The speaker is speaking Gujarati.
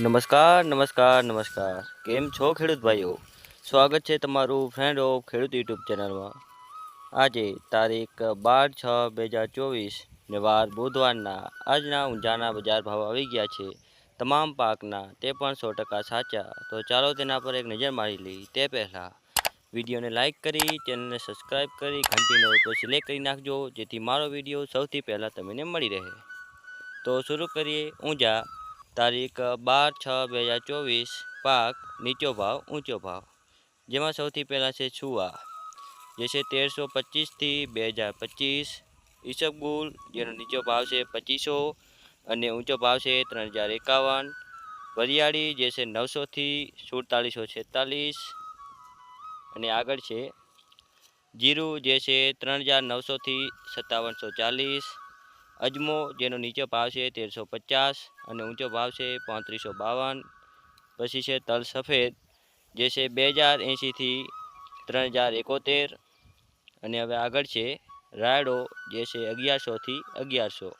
નમસ્કાર નમસ્કાર નમસ્કાર. કેમ છો ખેડૂત ભાઈઓ? સ્વાગત છે તમારું ફ્રેન્ડ ઓફ ખેડૂત યુટ્યુબ ચેનલમાં. આજે તારીખ બાર છ બે હજાર ચોવીસ ને વાર બુધવારના આજના ઊંઝાના બજાર ભાવ આવી ગયા છે. તમામ પાકના તે પણ સો ટકા સાચા. તો ચાલો તેના પર એક નજર મારી લઈ તે પહેલાં વિડીયોને લાઇક કરી, ચેનલને સબસ્ક્રાઈબ કરી ઘંટીનો તો સિલેક્ટ કરી નાખજો, જેથી મારો વીડિયો સૌથી પહેલાં તમને મળી રહે. તો શરૂ કરીએ ઊંઝા તારીખ બાર છ બે હજાર ચોવીસ. પાક, નીચો ભાવ, ઊંચો ભાવ. જેમાં સૌથી પહેલાં છે છુવા. જે છે તેરસો પચીસથી બે હજાર પચીસ. ઈસબગુલ જેનો નીચો ભાવ છે પચીસો અને ઊંચો ભાવ છે ત્રણ હજાર એકાવન. વરિયાળી જે છે નવસોથી સુડતાલીસો છેતાલીસ અને આગળ છે જીરું જે છે ત્રણ હજાર નવસોથી સત્તાવનસો ચાલીસ. અજમો, જેનો નીચો ભાવ છે તેરસો પચાસ અને ઊંચો ભાવ છે પાંત્રીસો બાવન. પછી છે તલ સફેદ, જે છે બે હજાર એંશીથી ત્રણ હજાર એકોતેર. અને હવે આગળ છે રાયડો, જે છે અગિયારસોથી અગિયારસો.